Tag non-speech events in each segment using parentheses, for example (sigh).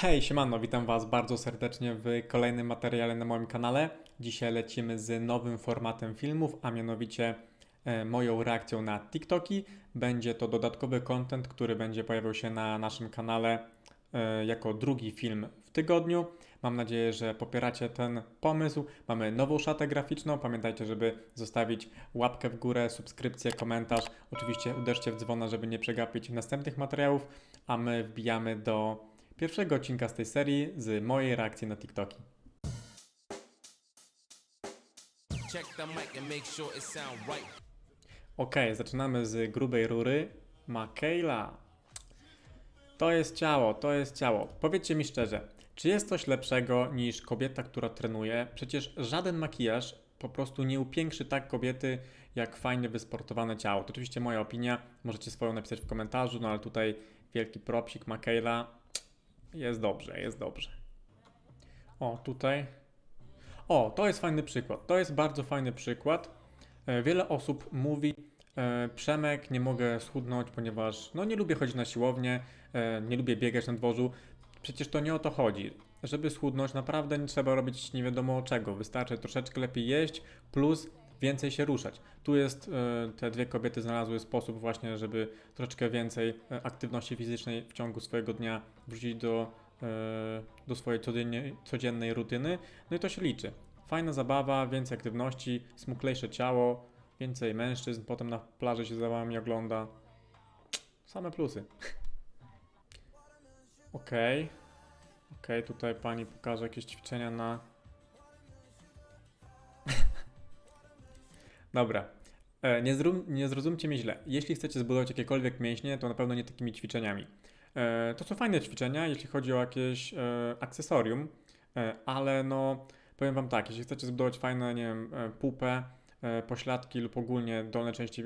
Hej, siemano, witam Was bardzo serdecznie w kolejnym materiale na moim kanale. Dzisiaj lecimy z nowym formatem filmów, a mianowicie e, moją reakcją na TikToki. Będzie to dodatkowy content, który będzie pojawiał się na naszym kanale e, jako drugi film w tygodniu. Mam nadzieję, że popieracie ten pomysł. Mamy nową szatę graficzną. Pamiętajcie, żeby zostawić łapkę w górę, subskrypcję, komentarz. Oczywiście uderzcie w dzwona, żeby nie przegapić następnych materiałów, a my wbijamy do pierwszego odcinka z tej serii z mojej reakcji na TikToki. Ok, zaczynamy z grubej rury. Makejla. To jest ciało, to jest ciało. Powiedzcie mi szczerze, czy jest coś lepszego niż kobieta, która trenuje? Przecież żaden makijaż po prostu nie upiększy tak kobiety, jak fajnie wysportowane ciało. To oczywiście moja opinia, możecie swoją napisać w komentarzu, no ale tutaj wielki propsik Makejla. Jest dobrze, jest dobrze. O, tutaj. O, to jest fajny przykład. To jest bardzo fajny przykład. E, Wiele osób mówi, e, Przemek, nie mogę schudnąć, ponieważ no, nie lubię chodzić na siłownię, e, nie lubię biegać na dworzu. Przecież to nie o to chodzi. Żeby schudnąć, naprawdę nie trzeba robić nie wiadomo czego. Wystarczy troszeczkę lepiej jeść, plus więcej się ruszać. Tu jest, e, te dwie kobiety znalazły sposób właśnie, żeby troszeczkę więcej e, aktywności fizycznej w ciągu swojego dnia wrzucić do, e, do swojej codziennej, codziennej rutyny. No i to się liczy. Fajna zabawa, więcej aktywności, smuklejsze ciało, więcej mężczyzn, potem na plaży się za wami ogląda. Same plusy. (laughs) Okej. Okej, tutaj pani pokaże jakieś ćwiczenia na. Dobra. E, nie, nie zrozumcie mnie źle. Jeśli chcecie zbudować jakiekolwiek mięśnie, to na pewno nie takimi ćwiczeniami. E, to są fajne ćwiczenia, jeśli chodzi o jakieś e, akcesorium, ale no powiem wam tak, jeśli chcecie zbudować fajne, nie wiem, pupę, pośladki lub ogólnie dolne części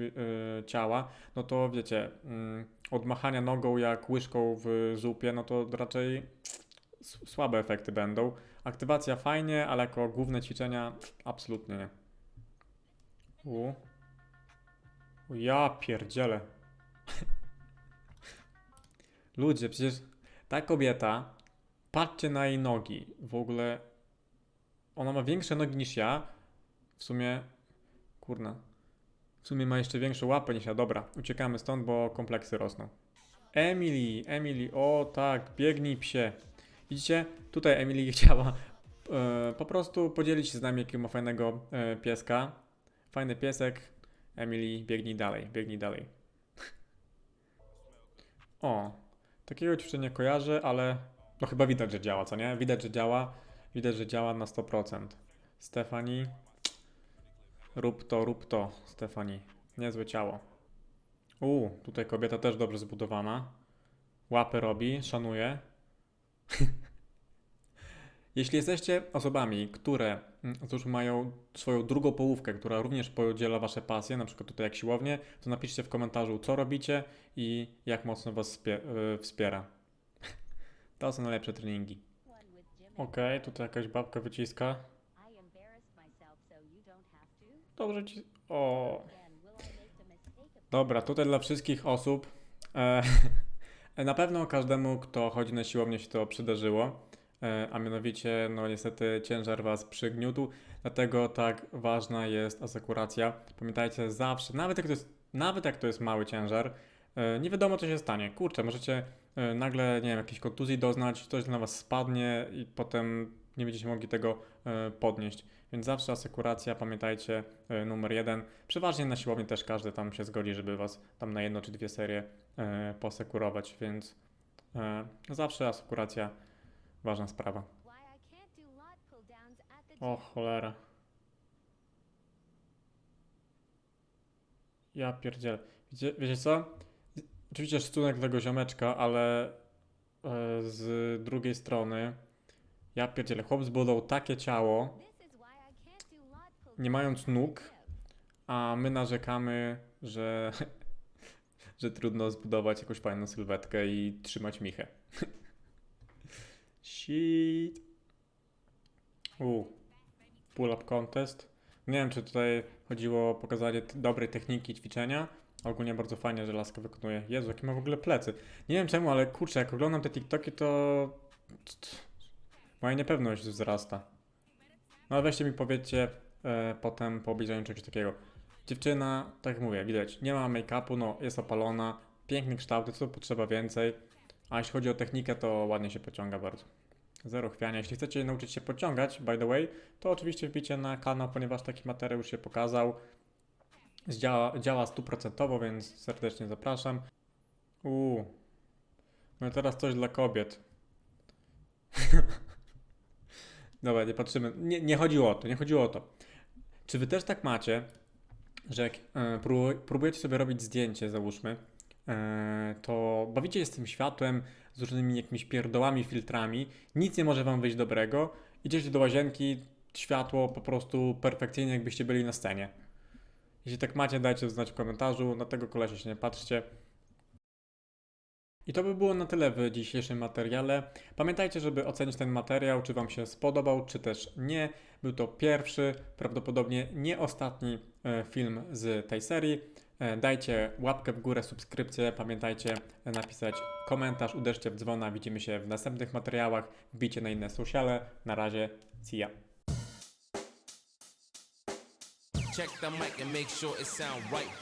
ciała, no to wiecie, mm, od machania nogą jak łyżką w zupie, no to raczej słabe efekty będą. Aktywacja fajnie, ale jako główne ćwiczenia absolutnie nie. U. U ja pierdzielę. (laughs) Ludzie, przecież ta kobieta, patrzcie na jej nogi. W ogóle ona ma większe nogi niż ja. W sumie, kurna. W sumie ma jeszcze większą łapę niż ja. Dobra, uciekamy stąd, bo kompleksy rosną. Emily, Emily, o tak, biegnij psie. Widzicie, tutaj Emily (laughs) chciała e, po prostu podzielić się z nami, jakiego ma fajnego e, pieska. Fajny piesek. Emily, biegnij dalej, biegnij dalej. O, takiego ćwiczenia kojarzę, ale no chyba widać, że działa, co nie? Widać, że działa. Widać, że działa na 100%. Stefani, rób to, rób to, Stefani. Niezłe ciało. U, tutaj kobieta też dobrze zbudowana. Łapy robi, szanuje. (laughs) Jeśli jesteście osobami, które mm, cóż, mają swoją drugą połówkę, która również podziela wasze pasje, na przykład tutaj jak siłownie, to napiszcie w komentarzu, co robicie i jak mocno was y, wspiera. (laughs) To są najlepsze treningi. Okej, tutaj jakaś babka wyciska. Dobrze ci... O, Dobra, tutaj dla wszystkich osób. E, (laughs) na pewno każdemu, kto chodzi na siłownię, się to przydarzyło. E, a mianowicie, no niestety, ciężar was przygniótł. Dlatego tak ważna jest asekuracja. Pamiętajcie zawsze, nawet jak to jest, nawet jak to jest mały ciężar, e, nie wiadomo, co się stanie. Kurczę, możecie e, nagle, nie wiem, jakiejś kontuzji doznać, coś na was spadnie i potem nie będziecie mogli tego podnieść. Więc zawsze asekuracja, pamiętajcie, numer jeden. Przeważnie na siłowni też każdy tam się zgodzi, żeby was tam na jedno czy dwie serie posekurować, więc zawsze asekuracja ważna sprawa. O cholera. Ja pierdzielę. Wiecie, wiecie co? Oczywiście szacunek dla tego ziomeczka, ale e, z drugiej strony ja pierdzielę. Chłop zbudował takie ciało, nie mając nóg, a my narzekamy, że, (laughs) że trudno zbudować jakąś fajną sylwetkę i trzymać michę. (laughs) Shit. U. Pull-up contest. Nie wiem, czy tutaj chodziło o pokazanie dobrej techniki ćwiczenia. Ogólnie bardzo fajnie, że laska wykonuje. Jezu, jakie ma w ogóle plecy. Nie wiem czemu, ale kurczę, jak oglądam te TikToki, to Moja niepewność wzrasta. No ale weźcie mi powiedzcie e, potem po obejrzeniu czegoś takiego. Dziewczyna, tak jak mówię, widać, nie ma make-upu, no jest opalona, piękny kształt, co potrzeba więcej. A jeśli chodzi o technikę, to ładnie się pociąga bardzo. Zero chwiania. Jeśli chcecie nauczyć się pociągać, by the way, to oczywiście wbicie na kanał, ponieważ taki materiał już się pokazał. Działa, działa stuprocentowo, więc serdecznie zapraszam. Uuu. No i teraz coś dla kobiet. (laughs) Dobra, nie patrzymy. Nie, nie chodziło o to, nie chodziło o to. Czy wy też tak macie, że jak e, pró- próbujecie sobie robić zdjęcie, załóżmy, to bawicie się z tym światłem, z różnymi jakimiś pierdołami, filtrami, nic nie może wam wyjść dobrego, idziecie do łazienki, światło po prostu perfekcyjnie, jakbyście byli na scenie. Jeśli tak macie, dajcie znać w komentarzu, na tego kolesia się nie patrzcie. I to by było na tyle w dzisiejszym materiale. Pamiętajcie, żeby ocenić ten materiał, czy Wam się spodobał, czy też nie. Był to pierwszy, prawdopodobnie nie ostatni e, film z tej serii. E, Dajcie łapkę w górę, subskrypcję, pamiętajcie napisać komentarz, uderzcie w dzwona. Widzimy się w następnych materiałach. Wbijcie na inne sociale. Na razie, see ya. Check the mic and make sure it sound right.